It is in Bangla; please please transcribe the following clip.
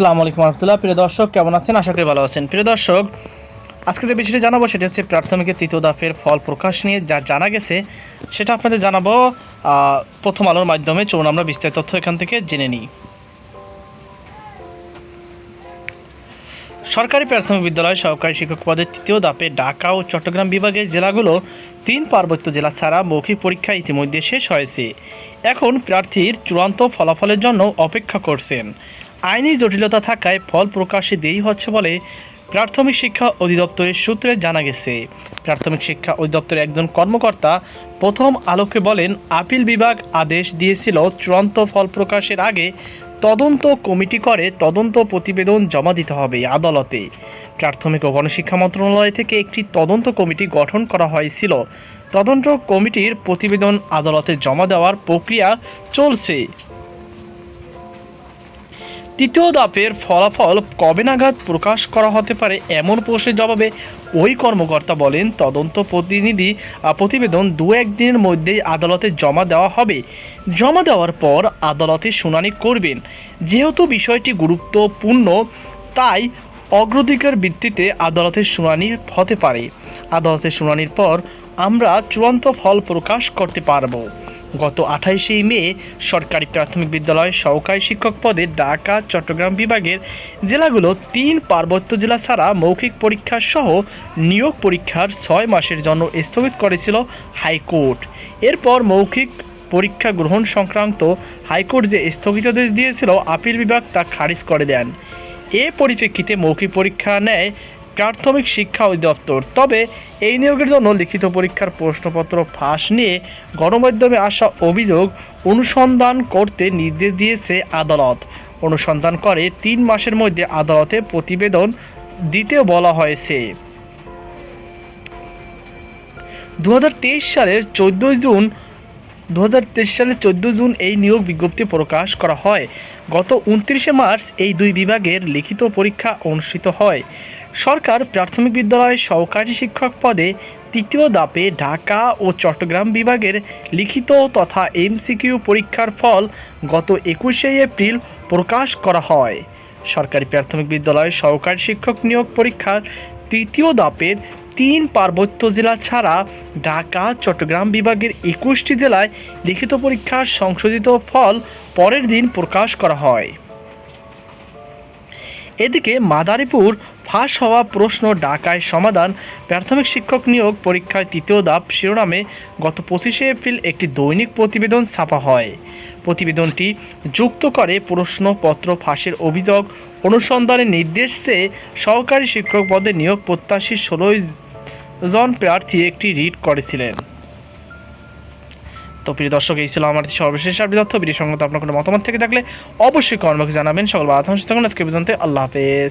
আসসালামু আলাইকুম রহমতুল্লাহ। প্রিয় দর্শক, কেমন আছেন? আশা করি ভালো আছেন। প্রিয় দর্শক, আজকে যে বিষয়টি জানাব সেটি হচ্ছে প্রাথমিকের তৃতীয় দাফের ফল প্রকাশ নিয়ে যা জানা গেছে, সেটা আপনাদের জানাব প্রথম আলোর মাধ্যমে। চলুন আমরা বিস্তারিত তথ্য এখান থেকে জেনে নিই। সরকারি প্রাথমিক বিদ্যালয় সহকারী শিক্ষক পদের তৃতীয় দাপে ঢাকা ও চট্টগ্রাম বিভাগের জেলাগুলো তিন পার্বত্য জেলা ছাড়া মৌখিক পরীক্ষা ইতিমধ্যে শেষ হয়েছে। এখন প্রার্থীর চূড়ান্ত ফলাফলের জন্য অপেক্ষা করছেন। আইনি জটিলতা থাকায় ফল প্রকাশে দেরি হচ্ছে বলে প্রাথমিক শিক্ষা অধিদপ্তরের সূত্রে জানা গেছে। প্রাথমিক শিক্ষা অধিদপ্তরের একজন কর্মকর্তা প্রথম আলোকে বলেন, আপিল বিভাগ আদেশ দিয়েছিল চূড়ান্ত ফল প্রকাশের আগে তদন্ত কমিটি করে তদন্ত প্রতিবেদন জমা দিতে হবে আদালতে। প্রাথমিক ও গণশিক্ষা মন্ত্রণালয় থেকে একটি তদন্ত কমিটি গঠন করা হয়েছিল। তদন্ত কমিটির প্রতিবেদন আদালতে জমা দেওয়ার প্রক্রিয়া চলছে। তৃতীয় দাপের ফলাফল কবে নাগাদ প্রকাশ করা হতে পারে এমন প্রশ্নের জবাবে ওই কর্মকর্তা বলেন, তদন্ত প্রতিনিধি প্রতিবেদন দু একদিনের মধ্যেই আদালতে জমা দেওয়া হবে। জমা দেওয়ার পর আদালতে শুনানি করবেন। যেহেতু বিষয়টি গুরুত্বপূর্ণ, তাই অগ্রাধিকার ভিত্তিতে আদালতের শুনানি হতে পারে। আদালতের শুনানির পর আমরা চূড়ান্ত ফল প্রকাশ করতে পারব। গত আঠাইশে মে সরকারি প্রাথমিক বিদ্যালয় সহকারী শিক্ষক পদে ঢাকা, চট্টগ্রাম বিভাগের জেলাগুলো তিন পার্বত্য জেলা ছাড়া মৌখিক পরীক্ষা সহ নিয়োগ পরীক্ষার ছয় মাসের জন্য স্থগিত করেছিল হাইকোর্ট। এরপর মৌখিক পরীক্ষা গ্রহণ সংক্রান্ত হাইকোর্ট যে স্থগিতাদেশ দিয়েছিল, আপিল বিভাগ তা খারিজ করে দেন। এ পরিপ্রেক্ষিতে মৌখিক পরীক্ষা নেয় প্রাথমিক শিক্ষা অধিদপ্তর। তবে এই নিয়োগের জন্য লিখিত পরীক্ষার প্রশ্নপত্র ফাঁস নিয়ে গণমাধ্যমে আসা অভিযোগ অনুসন্ধান করতে নির্দেশ দিয়েছে আদালত। অনুসন্ধান করে তিন মাসের মধ্যে আদালতে প্রতিবেদন দিতে বলা হয়েছে। দু হাজার তেইশ সালের চোদ্দোই জুন দু সালের চোদ্দ জুন এই নিয়োগ বিজ্ঞপ্তি প্রকাশ করা হয়। গত উনত্রিশে মার্চ এই দুই বিভাগের লিখিত পরীক্ষা অনুষ্ঠিত হয়। সরকার প্রাথমিক বিদ্যালয় সহকারী শিক্ষক পদে তৃতীয় দাপে ঢাকা ও চট্টগ্রাম বিভাগের লিখিত তথা এমসিকিউ পরীক্ষার ফল গত একুশে এপ্রিল প্রকাশ করা হয়। সরকারি প্রাথমিক বিদ্যালয় সহকারী শিক্ষক নিয়োগ পরীক্ষার তৃতীয় দাপের তিন পার্বত্য জেলা ছাড়া ঢাকা, চট্টগ্রাম বিভাগের একুশটি জেলায় লিখিত পরীক্ষার সংশোধিত ফল পরের দিন প্রকাশ করা হয়। এদিকে মাদারীপুর ফাঁস হওয়া প্রশ্ন ঢাকায় সমাধান। প্রাথমিক শিক্ষক নিয়োগ পরীক্ষায় তৃতীয় ধাপ শিরোনামে গত পঁচিশে এপ্রিল একটি দৈনিক প্রতিবেদন ছাপা হয়। প্রতিবেদনটি যুক্ত করে প্রশ্নপত্র ফাঁসের অভিযোগ, অনুসন্ধানের নির্দেশ চেয়ে সহকারী শিক্ষক পদে নিয়োগ প্রত্যাশী ষোলোই জন প্রার্থী একটি রিট করেছিলেন। তো প্রিয় দর্শক, এই ছিল আমার সর্বশেষ আর তথ্য। বিধি সংক্রান্ত আপনার কোনো মতামত থেকে থাকলে অবশ্যই কর্মকে জানাবেন। সকল বাধা থাকুন আজকে পর্যন্ত আল্লাহ হাফেজ।